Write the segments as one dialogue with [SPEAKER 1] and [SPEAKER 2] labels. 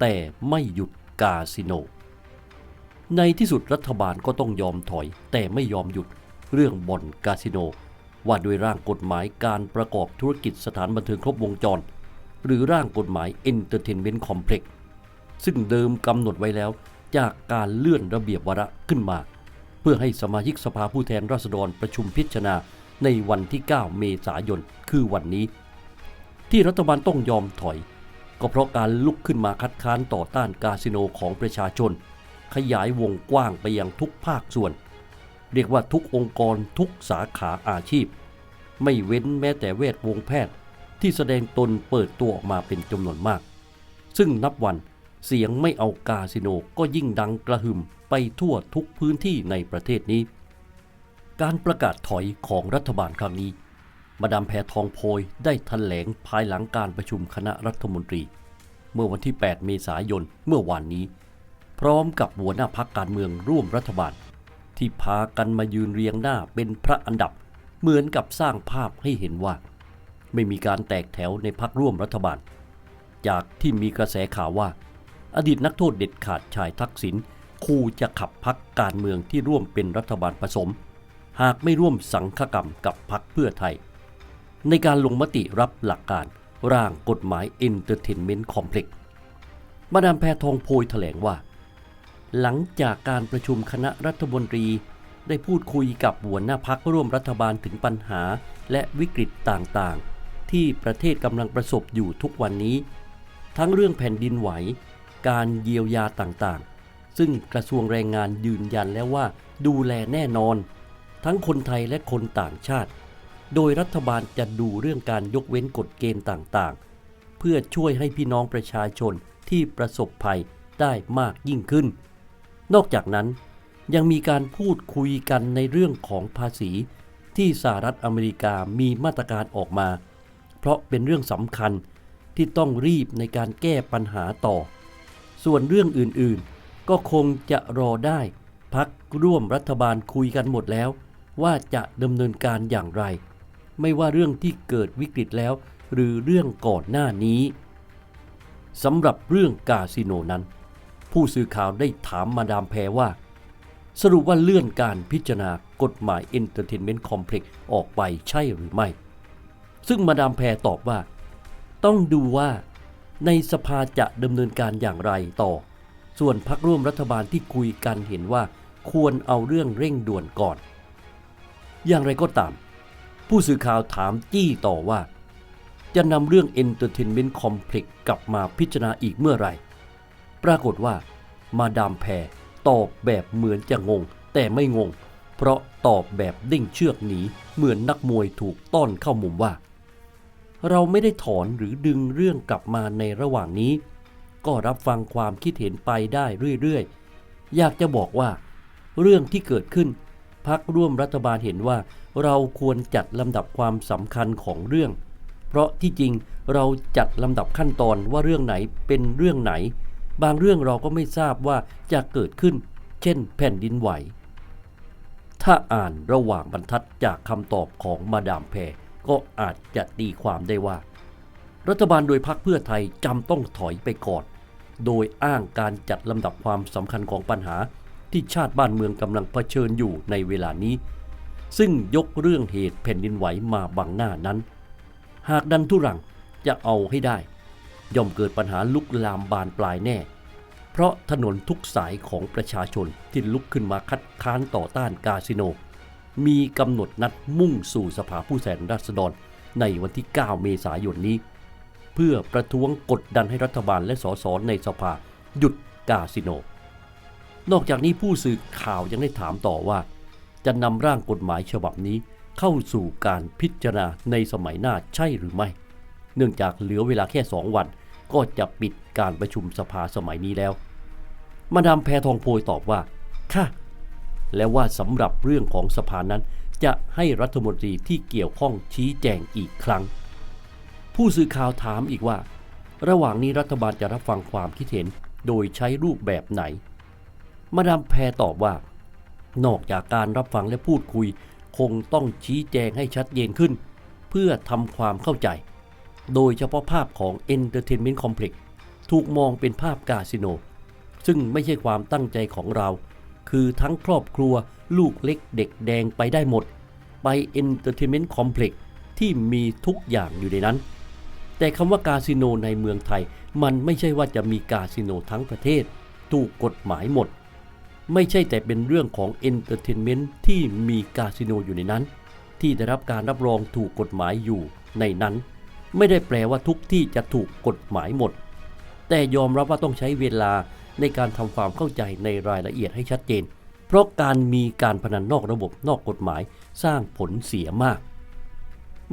[SPEAKER 1] แต่ไม่หยุดกาสิโน ในที่สุดรัฐบาลก็ต้องยอมถอย แต่ไม่ยอมหยุดเรื่องบ่อนคาสิโน ว่าด้วยร่างกฎหมายการประกอบธุรกิจสถานบันเทิงครบวงจร หรือร่างกฎหมาย Entertainment Complex ซึ่งเดิมกำหนดไว้แล้วจากการเลื่อนระเบียบวาระขึ้นมา เพื่อให้สมาชิกสภาผู้แทนราษฎรประชุมพิจารณาในวันที่ 9 เมษายน คือวันนี้ ที่รัฐบาลต้องยอมถอย ก็เพราะการลุกขึ้นมาคัดค้านต่อต้านคาสิโนของประชาชน ขยายวงกว้างไปยังทุกภาคส่วน เรียกว่าทุกองค์กรทุกสาขาอาชีพ ไม่เว้นแม้แต่เวทวงแพทย์ ที่แสดงตนเปิดตัวออกมาเป็นจำนวนมาก ซึ่งนับวันเสียงไม่เอากาสิโนก็ยิ่งดังกระหึ่มไปทั่วทุกพื้นที่ในประเทศนี้ การประกาศถอยของรัฐบาลครั้งนี้ มาดามแพทองโพยได้แถลงภายหลังการประชุมคณะรัฐมนตรี เมื่อวันที่ 8 เมษายนเมื่อวานนี้ พร้อมกับหัวหน้าพักการเมืองร่วมรัฐบาล ที่พากันมายืนเรียงหน้าเป็นพระอันดับ เหมือนกับสร้างภาพให้เห็นว่า ไม่มีการแตกแถวในพักร่วมรัฐบาล จากที่มีกระแสข่าวว่า อดีตนักโทษเด็ดขาดชายทักษิณคู่จะขับพักการเมืองที่ร่วมเป็นรัฐบาลผสม หากไม่ร่วมสังฆกรรมกับพักเพื่อไทย ในการลงมติรับหลักการร่างกฎหมาย Entertainment Complex มาดามแพทองโพยแถลงว่า หลังจากการประชุมคณะรัฐมนตรีได้พูดคุยกับหัวหน้าพักร่วมรัฐบาลถึงปัญหาและวิกฤตต่างๆ ที่ประเทศกำลังประสบอยู่ทุกวันนี้ ทั้งเรื่องแผ่นดินไหว การเยียวยาต่างๆ ซึ่งกระทรวงแรงงานยืนยันแล้วว่าดูแลแน่นอน ทั้งคนไทยและคนต่างชาติ โดยรัฐบาลจะดูเรื่องการยกเว้นกฎเกณฑ์ต่างๆ เพื่อช่วยให้พี่น้องประชาชนที่ประสบภัยได้มากยิ่งขึ้น นอกจากนั้นยังมีการพูดคุยกันในเรื่องของภาษี ที่สหรัฐอเมริกามีมาตรการออกมา เพราะเป็นเรื่องสำคัญที่ต้องรีบในการแก้ปัญหาต่อ ส่วนเรื่องอื่นๆ ก็คงจะรอได้พักร่วมรัฐบาลคุยกันหมดแล้ว ว่าจะดำเนินการอย่างไร ไม่ว่าเรื่องที่เกิดวิกฤตแล้ว หรือเรื่องก่อนหน้านี้สำหรับเรื่องกาสิโนนั้น ผู้สื่อข่าวได้ถามมาดามแพรว่า สรุปว่าเลื่อนการพิจารณากฎหมาย Entertainment Complex ออกไปใช่หรือไม่ ซึ่งมาดามแพรตอบว่า ต้องดูว่าในสภาจะดำเนินการอย่างไรต่อ ส่วนพักร่วมรัฐบาลที่คุยกันเห็นว่าควรเอาเรื่องเร่งด่วนก่อน อย่างไรก็ตาม ผู้สื่อข่าวถามจี้ต่อว่า จะนำเรื่อง Entertainment Complex กลับมาพิจารณาอีกเมื่อไหร่ ปรากฏว่า มาดามแพรตอบแบบเหมือนจะงง แต่ไม่งง เพราะตอบแบบเด้งเชือกหนีเหมือนนักมวยถูกต้อนเข้ามุมว่า เราไม่ได้ถอนหรือดึงเรื่องกลับมาในระหว่างนี้ ก็รับฟังความคิดเห็นไปได้เรื่อยๆ อยากจะบอกว่า เรื่องที่เกิดขึ้นพักร่วมรัฐบาลเห็นว่า เราควรจัดลำดับความสำคัญของเรื่อง เพราะที่จริงเราจัดลำดับขั้นตอนว่าเรื่องไหนเป็นเรื่องไหน บางเรื่องเราก็ไม่ทราบว่าจะเกิดขึ้น เช่น แผ่นดินไหว ถ้าอ่านระหว่างบรรทัดจากคำตอบของมาดามแพรก็อาจจะตีความได้ว่า รัฐบาลโดยพรรคเพื่อไทยจำต้องถอยไปก่อน โดยอ้างการจัดลำดับความสำคัญของปัญหาที่ชาติบ้านเมืองกำลังเผชิญอยู่ในเวลานี้ ซึ่งยกเรื่องเหตุแผ่นดินไหวมาบังหน้านั้น หากดันทุรังจะเอาให้ได้ ย่อมเกิดปัญหาลุกลามบานปลายแน่ เพราะถนนทุกสายของประชาชนที่ลุกขึ้นมาคัดค้านต่อต้านกาสิโน มีกำหนดนัดมุ่งสู่สภาผู้แทนราษฎรในวันที่ 9 เมษายนนี้ เพื่อประท้วงกดดันให้รัฐบาลและสสในสภาหยุดกาสิโน นอกจากนี้ผู้สื่อข่าวยังได้ถามต่อว่า จะนำร่างกฎหมายฉบับนี้เข้าสู่การพิจารณาในสมัยหน้าใช่หรือไม่ เนื่องจากเหลือเวลาแค่ 2 วัน ก็จะปิดการประชุมสภาสมัยนี้แล้ว มาดามแพทองโพยตอบว่า ค่ะ และว่าสำหรับเรื่องของสภานั้น จะให้รัฐมนตรีที่เกี่ยวข้องชี้แจงอีกครั้ง ผู้สื่อข่าวถามอีกว่า ระหว่างนี้รัฐบาลจะรับฟังความคิดเห็นโดยใช้รูปแบบไหน มาดามแพรตอบว่า นอกจากการรับฟังและพูดคุย คงต้องชี้แจงให้ชัดเจนขึ้น เพื่อทำความเข้าใจ โดยเฉพาะภาพของ Entertainment Complex ถูกมองเป็นภาพคาสิโน ซึ่งไม่ใช่ความตั้งใจของเรา คือทั้งครอบครัวลูกเล็กเด็กแดงไปได้หมด ไป Entertainment Complex ที่มีทุกอย่างอยู่ในนั้น แต่คำว่าคาสิโนในเมืองไทย มันไม่ใช่ว่าจะมีคาสิโนทั้งประเทศ ถูกกฎหมายหมด ไม่ใช่แต่เป็นเรื่องของเอนเตอร์เทนเมนต์ที่มีคาสิโนอยู่ในนั้น ที่ได้รับการรับรองถูกกฎหมายอยู่ในนั้น ไม่ได้แปลว่าทุกที่จะถูกกฎหมายหมด แต่ยอมรับว่าต้องใช้เวลาในการทำความเข้าใจในรายละเอียดให้ชัดเจน เพราะการมีการพนันนอกระบบนอกกฎหมายสร้างผลเสียมาก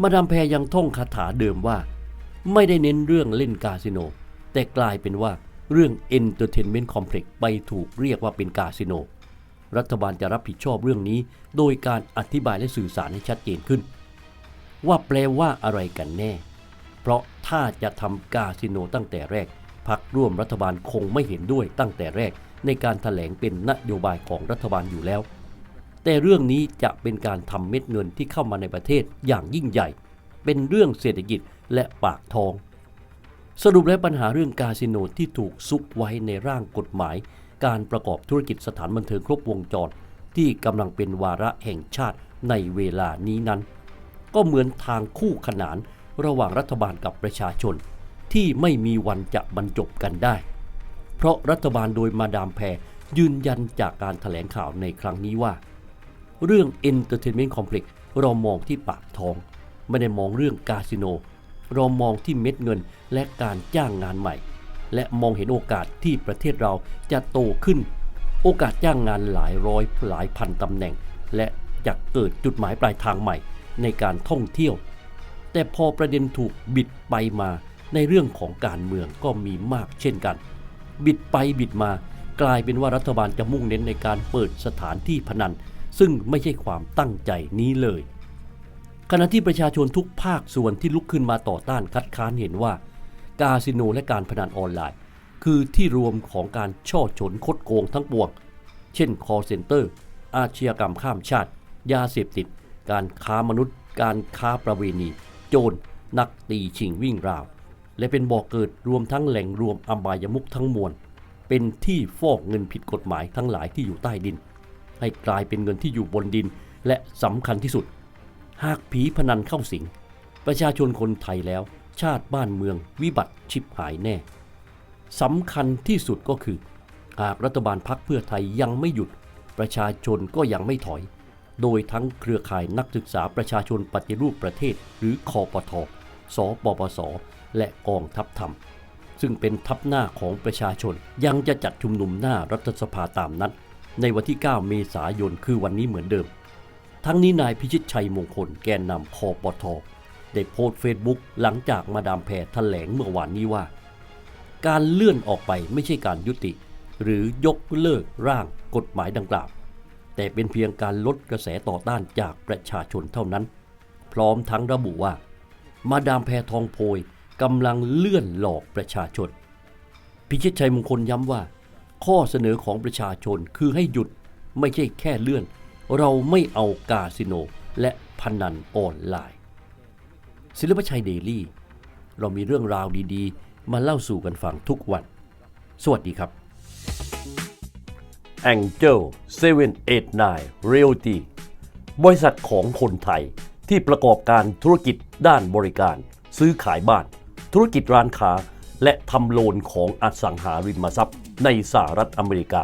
[SPEAKER 1] มาดามแพรยังท่องคาถาเดิมว่า ไม่ได้เน้นเรื่องเล่นคาสิโน แต่กลายเป็นว่า เรื่อง Entertainment Complex ไปถูกเรียกว่าเป็นคาสิโน รัฐบาลจะรับผิดชอบเรื่องนี้ โดยการอธิบายและสื่อสารให้ชัดเจนขึ้น ว่าแปลว่าอะไรกันแน่ เพราะถ้าจะทำคาสิโนตั้งแต่แรกพรรคร่วมรัฐบาลคงไม่เห็นด้วยตั้งแต่แรกในการถแถลงเป็นนโยบายของรัฐบาลอยู่แล้ว แต่เรื่องนี้จะเป็นการทำเม็ดเงินที่เข้ามาในประเทศอย่างยิ่งใหญ่ เป็นเรื่องเศรษฐกิจและปากท้อง สรุปแล้วปัญหาเรื่องคาสิโนที่ถูกซุกไว้ในร่างกฎหมาย การประกอบธุรกิจสถานบันเทิงครบวงจร ที่กำลังเป็นวาระแห่งชาติในเวลานี้นั้น ก็เหมือนทางคู่ขนานระหว่างรัฐบาลกับประชาชน ที่ไม่มีวันจะบรรจบกันได้ เพราะรัฐบาลโดยมาดามแพรยืนยันจากการถแถลงข่าวในครั้งนี้ว่า เรื่อง Entertainment Complex เรามองที่ปากท้อง ไม่ได้มองเรื่องคาสิโน เรามองที่เม็ดเงินและการจ้างงานใหม่ และมองเห็นโอกาสที่ประเทศเราจะโตขึ้น โอกาสจ้างงานหลายร้อยหลายพันตำแหน่ง และจะเกิดจุดหมายปลายทางใหม่ในการท่องเที่ยว แต่พอประเด็นถูกบิดไปมาในเรื่องของการเมืองก็มีมากเช่นกัน บิดไปบิดมากลายเป็นว่ารัฐบาลจะมุ่งเน้นในการเปิดสถานที่พนัน ซึ่งไม่ใช่ความตั้งใจนี้เลย ขณะที่ประชาชนทุกภาคส่วนที่ลุกขึ้นมาต่อต้านคัดค้านเห็นว่า กาสิโนและการพนันออนไลน์ คือที่รวมของการช่อฉนคดโกงทั้งปวง เช่นคอเซ็นเตอร์ อาชญากรรมข้ามชาติ ยาเสพติด การค้ามนุษย์ การค้าประเวณี โจรนักตีชิงวิ่งราว และเป็นบ่อกเกิดรวมทั้งแหล่งรวมอบายมุขทั้งมวล เป็นที่ฟอกเงินผิดกฎหมายทั้งหลายที่อยู่ใต้ดิน ให้กลายเป็นเงินที่อยู่บนดินและสำคัญที่สุด หากผีพนันเข้าสิง ประชาชนคนไทยแล้ว ชาติบ้านเมืองวิบัติชิบหายแน่สำคัญที่สุดก็คือ หากรัฐบาลพักเพื่อไทยยังไม่หยุด ประชาชนก็ยังไม่ถอย โดยทั้งเครือข่ายนักศึกษาประชาชนปฏิรูปประเทศ หรือคอปทสปปส และกองทัพธรรม ซึ่งเป็นทัพหน้าของประชาชนยังจะจัดชุมนุมหน้ารัฐสภาตามนัดในวันที่ 9 เมษายนคือวันนี้เหมือนเดิม ทั้งนี้นายพิชิตชัยมงคลแกนนำคอปทได้โพสต์เฟซบุ๊กหลังจากมาดามแพรแถลงเมื่อวานนี้ว่า การเลื่อนออกไปไม่ใช่การยุติ หรือยกเลิกร่างกฎหมายดังกล่าว แต่เป็นเพียงการลดกระแสต่อต้านจากประชาชนเท่านั้น พร้อมทั้งระบุว่า มาดามแพรทองโพยกำลังเลื่อนหลอกประชาชน พิชิตชัยมงคลย้ำว่า ข้อเสนอของประชาชนคือให้หยุดไม่ใช่แค่เลื่อน เราไม่เอากาสิโนและพนันออนไลน์ ศิลปชัยเดลี่ เรามีเรื่องราวดีๆ มาเล่าสู่กันฟังทุกวัน สวัสดีครับ Angel 789 Realty บริษัทของคนไทยที่ประกอบการธุรกิจด้านบริการ ซื้อขายบ้าน ธุรกิจร้านค้า และทำโลนของอสังหาริมทรัพย์ในสหรัฐอเมริกา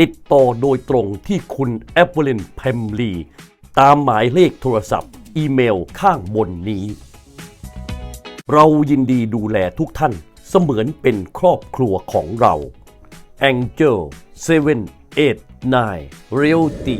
[SPEAKER 1] ติดต่อโดยตรงที่คุณแอฟเวลินเพมลีตามหมายเลขโทรศัพท์ อีเมลข้างบนนี้ เรายินดีดูแลทุกท่านเสมือนเป็นครอบครัวของเรา Angel 789 Realty